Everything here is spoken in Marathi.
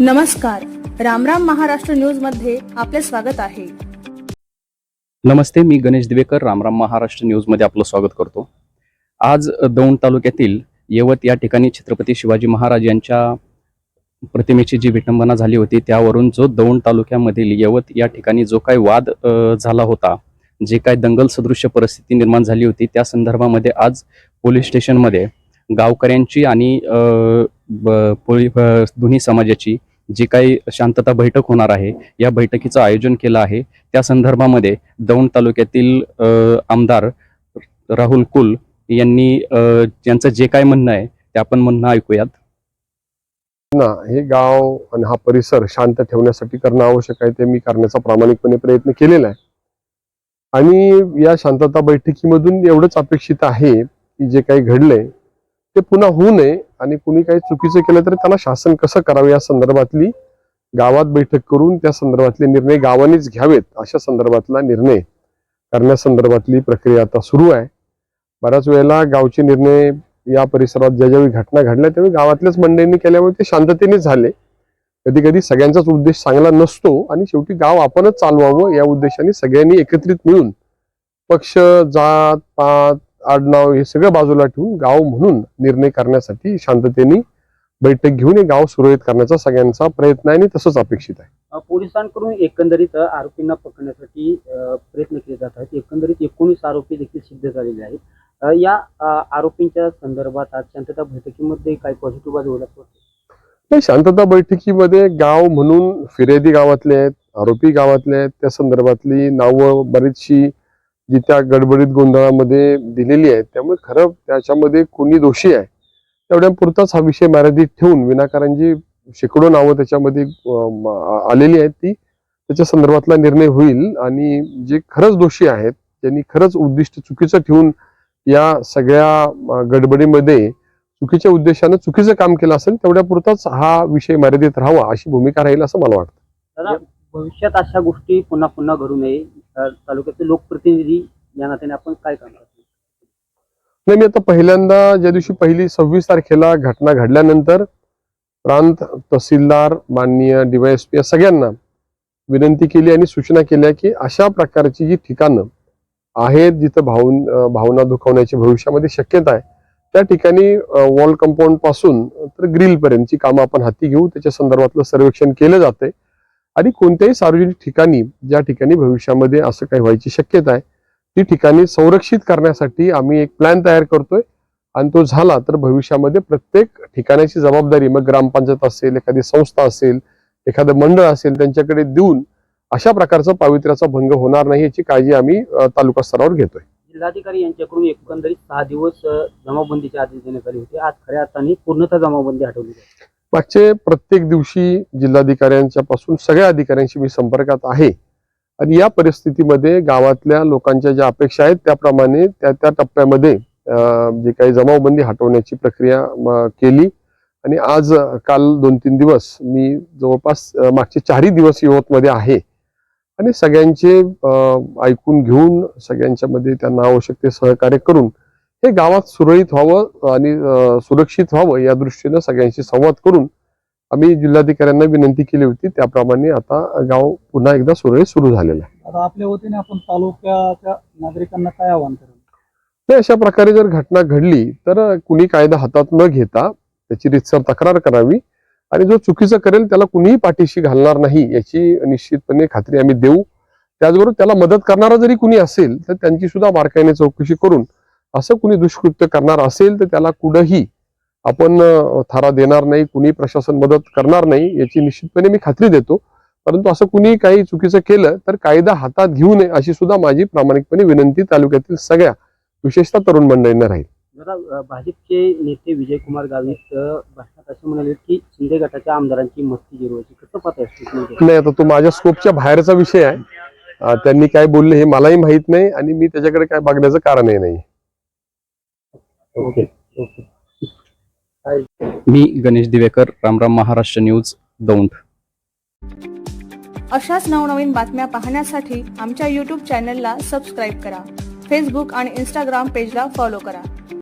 नमस्कार. रामराम महाराष्ट्र न्यूजमध्ये आपले स्वागत आहे. नमस्ते मी गणेश दिवेकर रामराम महाराष्ट्र न्यूजमध्ये आपलं स्वागत करतो. आज दौंड तालुक्यातील यवत या ठिकाणी छत्रपती शिवाजी महाराज यांच्या प्रतिमेची जी विटंबना झाली होती त्यावरून जो दौंड तालुक्यामधील यवत या ठिकाणी जो काही वाद झाला होता जे काय दंगल सदृश्य परिस्थिती निर्माण झाली होती त्या संदर्भामध्ये आज पोलीस स्टेशनमध्ये गावकऱ्यांची आणि दोन्ही समाजाची जी काही शांतता बैठक होणार आहे या बैठकीचं आयोजन केलं आहे. त्या संदर्भामध्ये दौंड तालुक्यातील आमदार राहुल कुल यांनी यांचं जे काय म्हणणं आहे ते आपण म्हणणं ऐकूयात. ना हे गाव आणि हा परिसर शांत ठेवण्यासाठी करणं आवश्यक आहे ते मी करण्याचा प्रामाणिकपणे प्रयत्न केलेला आहे. आणि या शांतता बैठकीमधून एवढंच अपेक्षित आहे की जे काही घडलंय ते पुन्हा होऊ नये आणि कुणी काही चुकीचं केलं तर त्याला शासन कसं करावं या संदर्भातली गावात बैठक करून त्या संदर्भातले निर्णय गावानेच घ्यावेत अशा संदर्भातला निर्णय करण्यासंदर्भातली प्रक्रिया आता सुरू आहे. बऱ्याच वेळेला गावचे निर्णय या परिसरात ज्या ज्यावेळी घटना घडल्या त्यावेळी गावातल्याच मंडळींनी केल्यामुळे ते शांततेने झाले. कधी कधी सगळ्यांचाच उद्देश चांगला नसतो आणि शेवटी गाव आपणच चालवावं या उद्देशाने सगळ्यांनी एकत्रित मिळून पक्ष जात पात आडनाव हे सगळं बाजूला ठेवून गाव म्हणून निर्णय करण्यासाठी शांततेने बैठक घेऊन हे गाव सुरळीत करण्याचा सगळ्यांचा प्रयत्न आहे आणि तसंच अपेक्षित आहे. पोलिसांकडून एकंदरीत आरोपींना पकडण्यासाठी प्रयत्न केले जात आहेत. एकंदरीत एकोणीस आरोपी देखील सिद्ध झालेले आहेत. या आरोपींच्या संदर्भात आज शांतता बैठकीमध्ये काही पॉझिटिव्ह बाजू? नाही शांतता बैठकीमध्ये गाव म्हणून फिर्यादी गावातले आहेत आरोपी गावातले आहेत. त्या संदर्भातली नावं बरीचशी जी त्या गडबडीत गोंधळामध्ये दिलेली आहेत त्यामुळे खरं त्याच्यामध्ये कोणी दोषी आहे तेवढ्या पुरताच हा विषय मर्यादित ठेवून विनाकारण जी शेकडो नावं त्याच्यामध्ये आलेली आहेत ती त्याच्या संदर्भातला निर्णय होईल. आणि जे खरंच दोषी आहेत त्यांनी खरंच उद्दिष्ट चुकीचं ठेवून या सगळ्या गडबडीमध्ये चुकीच्या उद्देशानं चुकीचं काम केलं असेल तेवढ्या पुरताच हा विषय मर्यादित राहावा अशी भूमिका राहील असं मला वाटतं. भविष्यात अशा गोष्टी पुन्हा पुन्हा घडू नये तालुक्याचे लोकप्रतिनिधी या नात्याने आपण काय करणार नाही मी आता पहिल्यांदा ज्या दिवशी पहिली सव्वीस तारखेला घटना घडल्यानंतर प्रांत तहसीलदार माननीय डीवायएसपी या सगळ्यांना विनंती केली आणि सूचना केल्या की अशा प्रकारची जी ठिकाणं आहेत जिथं भावून भावना दुखवण्याची भविष्यामध्ये शक्यता आहे त्या ठिकाणी वॉल कंपाऊंडपासून तर ग्रिल पर्यंतची कामं आपण हाती घेऊ. त्याच्या संदर्भातलं सर्वेक्षण केलं जाते आणि कोणत्याही सार्वजनिक ठिकाणी ज्या ठिकाणी भविष्यामध्ये असं काही व्हायची शक्यता आहे ती ठिकाणी संरक्षित करण्यासाठी आम्ही एक प्लॅन तयार करतोय. आणि तो झाला तर भविष्यामध्ये प्रत्येक ठिकाणाची जबाबदारी मग ग्रामपंचायत असेल एखादी संस्था असेल एखादं मंडळ असेल त्यांच्याकडे देऊन अशा प्रकारचा पावित्र्याचा भंग होणार नाही याची काळजी आम्ही तालुका स्तरावर घेतोय. जिल्हाधिकारी यांच्याकडून एकंदरीत सहा दिवस जमावबंदीचे आदेश देण्यात आले होते. आज खऱ्या अर्थाने पूर्णतः जमावबंदी हटवली आहे मागचे प्रत्येक दिवशी जिल्हाधिकाऱ्यांच्या पासून सगळ्या अधिकाऱ्यांशी मी संपर्कात आहे. आणि या परिस्थितीमध्ये गावातल्या लोकांच्या ज्या अपेक्षा आहेत त्याप्रमाणे त्या त्या टप्प्यामध्ये जे काही जमावबंदी हटवण्याची प्रक्रिया केली. आणि आज काल दोन तीन दिवस मी जवळपास मागचे चारही दिवस यवतमध्ये आहे. आणि सगळ्यांचे ऐकून घेऊन सगळ्यांच्या मध्ये त्यांना आवश्यक ते सहकार्य करून हे गावात सुरळीत व्हावं आणि सुरक्षित व्हावं या दृष्टीनं सगळ्यांशी संवाद करून आम्ही जिल्हाधिकाऱ्यांना विनंती केली होती. त्याप्रमाणे आता गाव पुन्हा एकदा सुरळीत सुरू झालेलं आहे. आता आपल्या वतीने आपण तालुक्याच्या नागरिकांना काय आवाहन करू? तर अशा प्रकारे जर घटना घडली तर कुणी कायदा हातात न घेता त्याची रितसर तक्रार करावी आणि जो चुकीचं करेल त्याला कुणीही पाठीशी घालणार नाही याची निश्चितपणे खात्री आम्ही देऊ. त्याचबरोबर त्याला मदत करणारा जरी कुणी असेल तर त्यांची सुद्धा बारकाईने चौकशी करून असं कुणी दुष्कृत्य करणार असेल तर त्याला कुठंही आपण थारा देणार नाही कुणी प्रशासन मदत करणार नाही याची निश्चितपणे मी खात्री देतो. परंतु असं कुणी काही चुकीचं केलं तर कायदा हातात घेऊ नये अशी सुद्धा माझी प्रामाणिकपणे विनंती तालुक्यातील सगळ्या विशेषतः तरुण मंडळींना राहील. भाजपचे नेते विजयकुमार गावित अ, भाषणात असे म्हणाले की शिंदे गटाच्या आमदारांची मस्ती कसं स्टेटमेंट? नाही आता तो माझ्या स्कोपच्या बाहेरचा विषय आहे. त्यांनी काय बोलले हे मलाही माहीत नाही आणि मी त्याच्याकडे काय बघण्याचं कारणही नाही. ओके. ओके. मी गणेश दिवेकर रामराम महाराष्ट्र न्यूज दौंड. अशाच नवनवीन बातम्या पाहण्यासाठी आमच्या यूट्यूब चॅनलला सबस्क्राईब करा. फेसबुक आणि इंस्टाग्राम पेजला फॉलो करा.